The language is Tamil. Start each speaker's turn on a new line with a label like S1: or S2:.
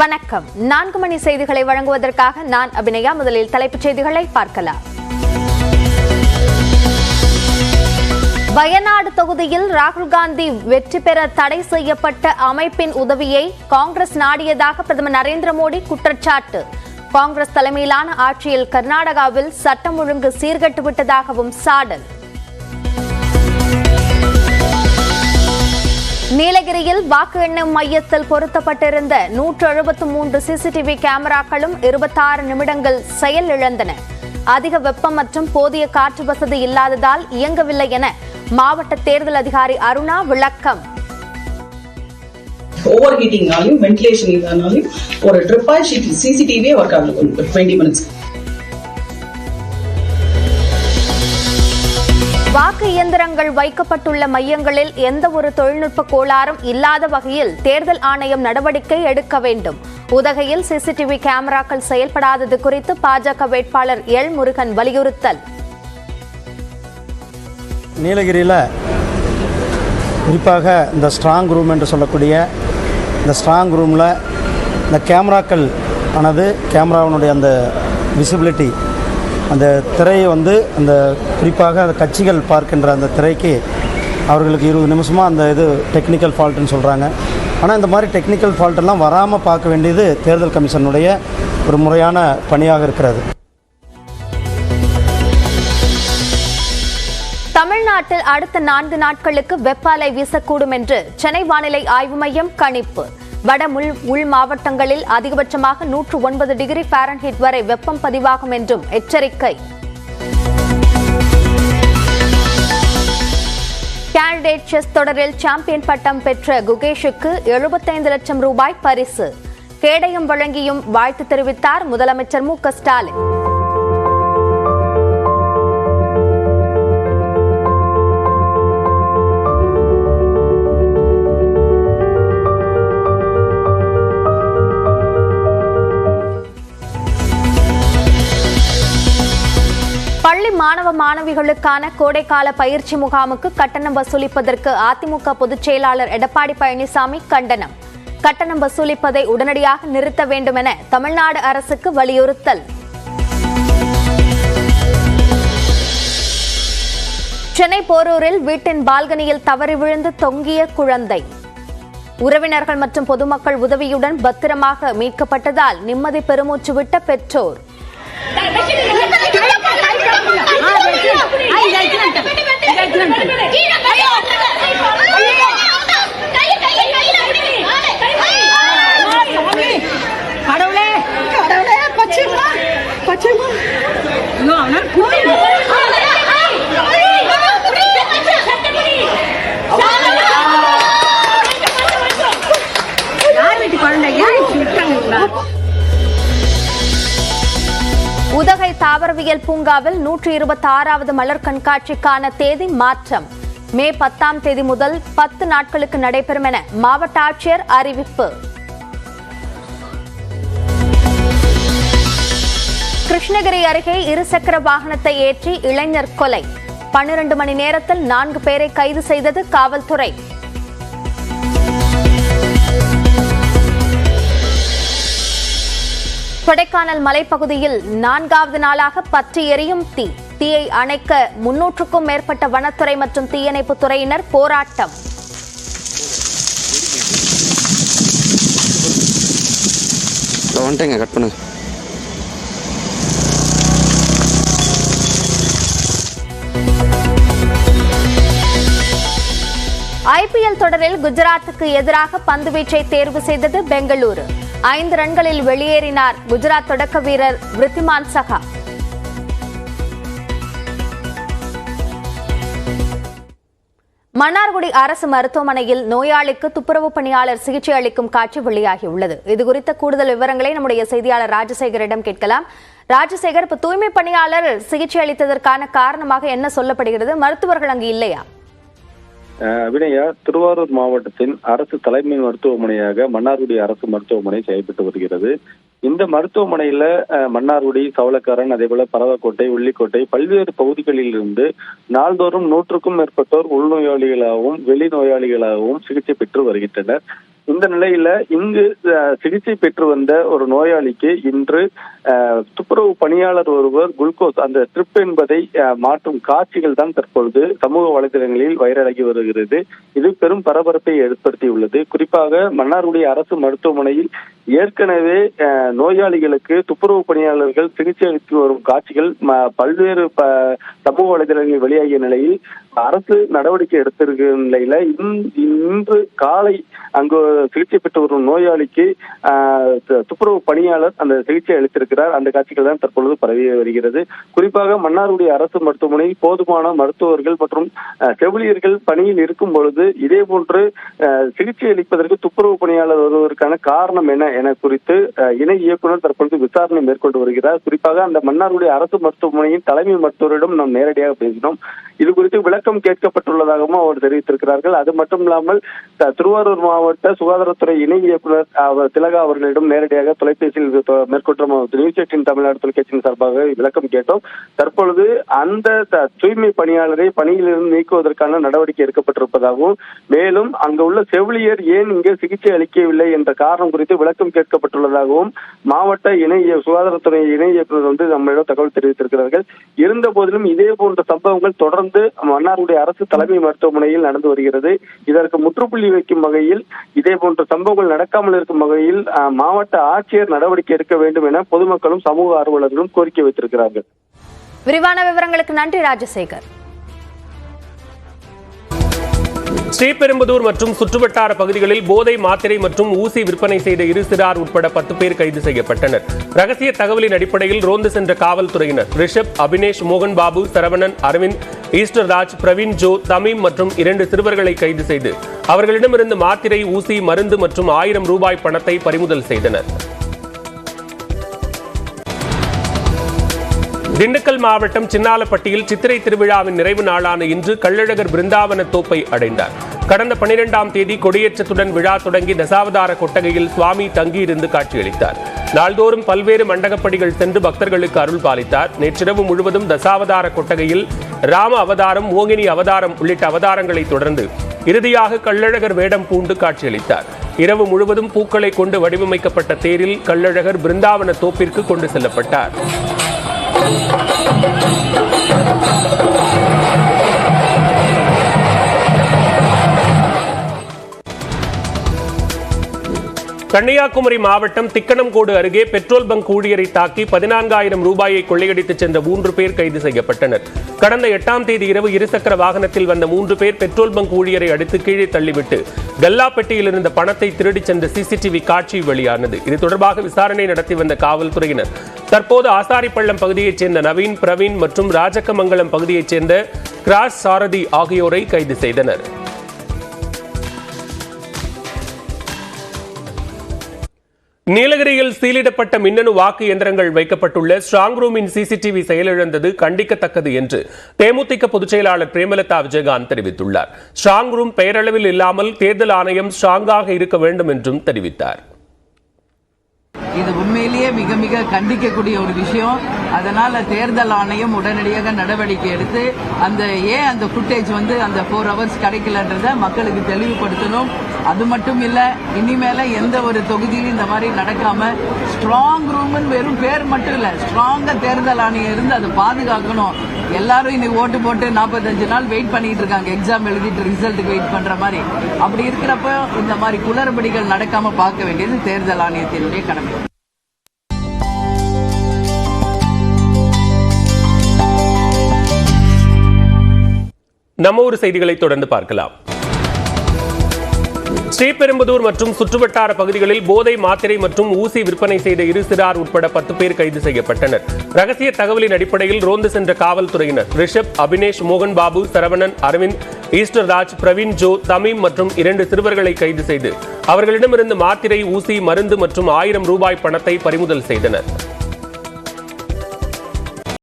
S1: வணக்கம். நான்கு மணி செய்திகளை வழங்குவதற்காக நான் அபிநயா. முதலில் தலைப்புச் செய்திகளை பார்க்கலாம். வயநாடு தொகுதியில் ராகுல் காந்தி வெற்றி பெற தடை செய்யப்பட்ட அமைப்பின் உதவியை காங்கிரஸ் நாடியதாக பிரதமர் நரேந்திர மோடி குற்றச்சாட்டு. காங்கிரஸ் தலைமையிலான ஆட்சியில் கர்நாடகாவில் சட்டம் ஒழுங்கு சீர்கட்டுவிட்டதாகவும் சாடல். நீலகிரியில் வாக்கு எண்ணும் மையத்தில் பொருத்தப்பட்டிருந்த நூற்று எழுபத்து மூன்று சிசிடிவி கேமராக்களும் இருபத்தாறு நிமிடங்கள் செயல் இழந்தன. அதிக வெப்பம் மற்றும் போதிய காற்று வசதி இல்லாததால் இயங்கவில்லை என மாவட்ட தேர்தல் அதிகாரி அருணா விளக்கம்.
S2: ஓவர் ஹீட்டிங்னாலையும் வென்டிலேஷன் இதனாலையும் ஒரு ட்ரிப்பாய் சிசிடிவியே ஒர்க் ஆகுது டுவெண்ட்டி மினிட்ஸ்
S1: வாக்கு இயந்திரங்கள் வைக்கப்பட்டுள்ள மையங்களில் எந்த ஒரு தொழில்நுட்ப கோளாறும் இல்லாத வகையில் தேர்தல் ஆணையம் நடவடிக்கை எடுக்க வேண்டும். உதகையில் சிசிடிவி கேமராக்கள் செயல்படாதது குறித்து பாஜக வேட்பாளர் எல் முருகன் வலியுறுத்தல்.
S3: நீலகிரியில் குறிப்பாக இந்த ஸ்ட்ராங் ரூம் என்று சொல்லக்கூடிய இந்த ஸ்ட்ராங் ரூமில் இந்த கேமராக்கள் ஆனது கேமராவினுடைய அந்த விசிபிலிட்டி அந்த திரையை வந்து அந்த குறிப்பாக அந்த கட்சிகள் பார்க்கின்ற அந்த திரைக்கு அவர்களுக்கு இருபது நிமிஷமாக அந்த இது டெக்னிக்கல் ஃபால்ட்டுன்னு சொல்கிறாங்க ஆனால் இந்த மாதிரி டெக்னிக்கல் ஃபால்ட்டெல்லாம் வராமல் பார்க்க வேண்டியது தேர்தல் கமிஷனுடைய ஒரு முறையான பணியாக இருக்கிறது.
S1: தமிழ்நாட்டில் அடுத்த நான்கு நாட்களுக்கு வெப்பாலை வீசக்கூடும் என்று சென்னை வானிலை ஆய்வு மையம் கணிப்பு. வட உள் உள் மாவட்டங்களில் அதிகபட்சமாக நூற்று ஒன்பது டிகிரி ஃபாரன்ஹீட் வரை வெப்பம் பதிவாகும் என்றும் எச்சரிக்கை. கேண்டிடேட் செஸ் தொடரில் சாம்பியன் பட்டம் பெற்ற குகேஷுக்கு எழுபத்தைந்து லட்சம் ரூபாய் பரிசு. கேடயம் வழங்கியும் வாழ்த்து தெரிவித்தார் முதலமைச்சர் மு க ஸ்டாலின். மாணவ மாணவிகளுக்கான கோடைக்கால பயிற்சி முகாமுக்கு கட்டணம் வசூலிப்பதற்கு அதிமுக பொதுச் செயலாளர் எடப்பாடி பழனிசாமி கண்டனம். கட்டணம் வசூலிப்பதை உடனடியாக நிறுத்த வேண்டும் என தமிழ்நாடு அரசுக்கு வலியுறுத்தல். சென்னை போரூரில் வீட்டின் பால்கனியில் தவறி விழுந்து தொங்கிய குழந்தை. உறவினர்கள் மற்றும் பொதுமக்கள் உதவியுடன் பத்திரமாக மீட்கப்பட்டதால் நிம்மதி பெருமூச்சு விட்ட பெற்றோர்.
S4: ഇതാക്കിനുണ്ട്
S1: ഇതാക്കിനുണ്ട് தாவரவியல் பூங்காவில் நூற்றி இருபத்தி ஆறாவது மலர் கண்காட்சிக்கான தேதி மாற்றம். மே பத்தாம் தேதி முதல் பத்து நாட்களுக்கு நடைபெறும் என மாவட்ட ஆட்சியர் அறிவிப்பு. கிருஷ்ணகிரி அருகே இருசக்கர வாகனத்தை ஏற்றி இளைஞர் கொலை. பன்னிரண்டு மணி நேரத்தில் நான்கு பேரை கைது செய்தது காவல்துறை. கொடைக்கானல் மலைப்பகுதியில் நான்காவது நாளாக பற்றி எரியும் தீ. தீயை அணைக்க முன்னூற்றுக்கும் மேற்பட்ட வனத்துறை மற்றும் தீயணைப்பு துறையினர் போராட்டம்.
S5: இதோ வந்துட்டேங்க கட் பண்ணுங்க.
S1: ஐபிஎல் தொடரில் குஜராத்துக்கு எதிராக பந்துவீச்சை தேர்வு செய்தது பெங்களூரு. ஐந்து ரன்களில் வெளியேறினார் குஜராத் தொடக்க வீரர் விருத்திமான் சகா. மன்னார்குடி அரசு மருத்துவமனையில் நோயாளிக்கு துப்புரவு பணியாளர் சிகிச்சை அளிக்கும் காட்சி வெளியாகியுள்ளது. இது குறித்த கூடுதல் விவரங்களை நம்முடைய செய்தியாளர் ராஜசேகரிடம் கேட்கலாம். ராஜசேகர் இப்ப தூய்மை பணியாளர் சிகிச்சை அளித்ததற்கான காரணமாக என்ன சொல்லப்படுகிறது? மருத்துவர்கள் அங்கு இல்லையா?
S6: வினயா திருவாரூர் மாவட்டத்தின் அரசு தலைமை மருத்துவமனையாக மன்னார்குடி அரசு மருத்துவமனை செயல்பட்டு வருகிறது. இந்த மருத்துவமனையில அஹ், மன்னார்குடி சவளக்காரன் அதே போல பரவக்கோட்டை உள்ளிக்கோட்டை பல்வேறு பகுதிகளில் இருந்து நாள்தோறும் நூற்றுக்கும் மேற்பட்டோர் உள்நோயாளிகளாகவும் வெளி நோயாளிகளாகவும் சிகிச்சை பெற்று வருகின்றனர். இந்த நிலையில இங்கு சிகிச்சை பெற்று வந்த ஒரு நோயாளிக்கு இன்று துப்புரவு பணியாளர் ஒருவர் குளுக்கோஸ் அந்த ட்ரிப் என்பதை மாற்றும் காட்சிகள் தான் தற்பொழுது சமூக வலைதளங்களில் வைரலாகி வருகிறது. இது பெரும் பரபரப்பை ஏற்படுத்தியுள்ளது. குறிப்பாக மன்னார்குடி அரசு மருத்துவமனையில் ஏற்கனவே நோயாளிகளுக்கு துப்புரவு பணியாளர்கள் சிகிச்சை அளித்து வரும் காட்சிகள் ம- பல்வேறு ப- சமூக வலைதளங்களில் வெளியாகிய நிலையில் அரசு நடவடிக்கை எடுத்திருக்கிற நிலையில இன்று காலை அங்கு சிகிச்சை பெற்று வரும் நோயாளிக்கு துப்புரவு பணியாளர் அந்த சிகிச்சை அளித்திருக்கிறார். அந்த காட்சிகள் தான் தற்பொழுது பரவி வருகிறது. குறிப்பாக மன்னாருடைய அரசு மருத்துவமனையில் போதுமான மருத்துவர்கள் மற்றும் செவிலியர்கள் பணியில் இருக்கும் பொழுது இதே போன்று சிகிச்சை அளிப்பதற்கு துப்புரவு பணியாளர் வருவதற்கான காரணம் என்ன என குறித்து இணை இயக்குனர் தற்பொழுது விசாரணை மேற்கொண்டு வருகிறார். குறிப்பாக அந்த மன்னாருடைய அரசு மருத்துவமனையின் தலைமை மருத்துவரிடம் நாம் நேரடியாக பேசினோம். இது குறித்து விளக்கம் கேட்கப்பட்டுள்ளதாகவும் அவர் தெரிவித்திருக்கிறார்கள். அது மட்டும் இல்லாமல் திருவாரூர் மாவட்ட சுகாதாரத்துறை இணை இயக்குநர் அவர் திலகா அவர்களிடம் நேரடியாக தொலைபேசியில் மேற்கொண்ட நியூஸ் எயிட்டின் தமிழ்நாடு தொலைக்காட்சியின் சார்பாக விளக்கம் கேட்டோம். தற்பொழுது அந்த தூய்மை பணியாளரை பணியிலிருந்து நீக்குவதற்கான நடவடிக்கை எடுக்கப்பட்டிருப்பதாகவும் மேலும் அங்கு உள்ள செவிலியர் ஏன் இங்கே சிகிச்சை அளிக்கவில்லை என்ற காரணம் குறித்து விளக்கம் கேட்கப்பட்டுள்ளதாகவும் மாவட்ட இணை சுகாதாரத்துறை இணை இயக்குனர் வந்து நம்மளிடம் தகவல் தெரிவித்திருக்கிறார்கள். இருந்த போதிலும் இதே போன்ற சம்பவங்கள் தொடர்ந்து மன்னாருடைய அரசு தலைமை மருத்துவமனையில் நடந்து வருகிறது. இதற்கு முற்றுப்புள்ளி வைக்கும் வகையில் இதே போன்ற சம்பவங்கள் நடக்காமல் இருக்கும் வகையில் மாவட்ட ஆட்சியர் நடவடிக்கை எடுக்க வேண்டும் என பொதுமக்களும் சமூக ஆர்வலர்களும் கோரிக்கை வைத்திருக்கிறார்கள்.
S1: விரிவான விவரங்களுக்கு நன்றி ராஜசேகர்.
S7: ஸ்ரீபெரும்புதூர் மற்றும் சுற்றுவட்டார பகுதிகளில் போதை மாத்திரை மற்றும் ஊசி விற்பனை செய்த இரு சிறார் உட்பட பத்து பேர் கைது செய்யப்பட்டனர். ரகசிய தகவலின் அடிப்படையில் ரோந்து சென்ற காவல்துறையினர் ரிஷப் அபினேஷ் மோகன் பாபு சரவணன் அரவிந்த் ஈஸ்டர் ராஜ் பிரவீன் ஜோ தமீம் மற்றும் இரண்டு சிறுவர்களை கைது செய்து அவர்களிடமிருந்து மாத்திரை ஊசி மருந்து மற்றும் ஆயிரம் ரூபாய் பணத்தை பறிமுதல் செய்தனர். திண்டுக்கல் மாவட்டம் சின்னாலப்பட்டியில் சித்திரை திருவிழாவின் நிறைவு நாளான இன்று கள்ளழகர் பிருந்தாவன தோப்பை அடைந்தார். கடந்த பனிரெண்டாம் தேதி கொடியேற்றத்துடன் விழா தொடங்கி தசாவதார கொட்டகையில் சுவாமி தங்கியிருந்து காட்சியளித்தார். நாள்தோறும் பல்வேறு மண்டகப்படிகள் சென்று பக்தர்களுக்கு அருள் பாலித்தார். நேற்றிரவு முழுவதும் தசாவதார கொட்டகையில் ராம அவதாரம் மோகினி அவதாரம் உள்ளிட்ட அவதாரங்களை தொடர்ந்து இறுதியாக கள்ளழகர் வேடம் பூண்டு காட்சியளித்தார். இரவு முழுவதும் பூக்களை கொண்டு வடிவமைக்கப்பட்ட தேரில் கள்ளழகர் பிருந்தாவன தோப்பிற்கு கொண்டு செல்லப்பட்டார். கன்னியாகுமரி மாவட்டம் திக்கணம்கோடு அருகே பெட்ரோல் பங்க் ஊழியரை தாக்கி பதினான்காயிரம் ரூபாயை கொள்ளையடித்துச் சென்ற மூன்று பேர் கைது செய்யப்பட்டனர். கடந்த எட்டாம் தேதி இரவு இருசக்கர வாகனத்தில் வந்த மூன்று பேர் பெட்ரோல் பங்க் ஊழியரை அடித்து கீழே தள்ளிவிட்டு கல்லாப்பட்டியில் இருந்த பணத்தை திருடிச் சென்ற சிசிடிவி காட்சி வெளியானது. இது தொடர்பாக விசாரணை நடத்தி வந்த காவல்துறையினர். தற்போது ஆசாரிப்பள்ளம் பகுதியைச் சேர்ந்த நவீன் பிரவீன் மற்றும் ராஜக்கமங்கலம் பகுதியைச் சேர்ந்த கிராஸ் சாரதி ஆகியோரை கைது செய்தனர். நீலகிரியில் சீலிடப்பட்ட மின்னணு வாக்கு இயந்திரங்கள் வைக்கப்பட்டுள்ள ஸ்ட்ராங் ரூமின் சிசிடிவி செயலிழந்தது கண்டிக்கத்தக்கது என்று தேமுதிக பொதுச் செயலாளர் பிரேமலதா விஜயகாந்த் தெரிவித்துள்ளார். ஸ்ட்ராங் ரூம் பெயரளவில் இல்லாமல் தேர்தல் ஆணையம் ஸ்ட்ராங்காக இருக்க வேண்டும் என்றும் தெரிவித்தார்.
S8: இது உண்மையிலேயே மிக மிக கண்டிக்கக்கூடிய ஒரு விஷயம். அதனால தேர்தல் ஆணையம் உடனடியாக நடவடிக்கை எடுத்து அந்த ஏன் அந்த ஃபுட்டேஜ் வந்து அந்த ஃபோர் ஹவர்ஸ் கிடைக்கலன்றத மக்களுக்கு தெளிவுபடுத்தணும். அது மட்டும் இல்லை இனிமேல எந்த ஒரு தொகுதியிலும் இந்த மாதிரி நடக்காம ஸ்ட்ராங் ரூம்னு வெறும் பேர் மட்டும் இல்லை ஸ்ட்ராங்கா தேர்தல் ஆணையம் இருந்து அதை பாதுகாக்கணும். எல்லாரும் இன்னைக்கு ஓட்டு போட்டு நாற்பத்தஞ்சு நாள் வெயிட் பண்ணிட்டு இருக்காங்க. எக்ஸாம் எழுதிட்டு ரிசல்ட்டுக்கு வெயிட் பண்ற மாதிரி. அப்படி இருக்கிறப்ப இந்த மாதிரி குளறுபடிகள் நடக்காம பார்க்க வேண்டியது தேர்தல் ஆணையத்தினுடைய கடமை.
S7: நம்ம ஊர் செய்திகளை தொடர்ந்து பார்க்கலாம். ஸ்ரீபெரும்புதூர் மற்றும் சுற்றுவட்டார பகுதிகளில் போதை மாத்திரை மற்றும் ஊசி விற்பனை செய்த இரு சிறார் உட்பட பத்து பேர் கைது செய்யப்பட்டனர். ரகசிய தகவலின் அடிப்படையில் ரோந்து சென்ற காவல்துறையினர் ரிஷப் அபினேஷ் மோகன் பாபு சரவணன் அரவிந்த் ஈஸ்டர் ராஜ் பிரவீன் ஜோ தமீம் மற்றும் இரண்டு சிறுவர்களை கைது செய்து அவர்களிடமிருந்து மாத்திரை ஊசி மருந்து மற்றும் ஆயிரம் ரூபாய் பணத்தை பறிமுதல் செய்தனர்.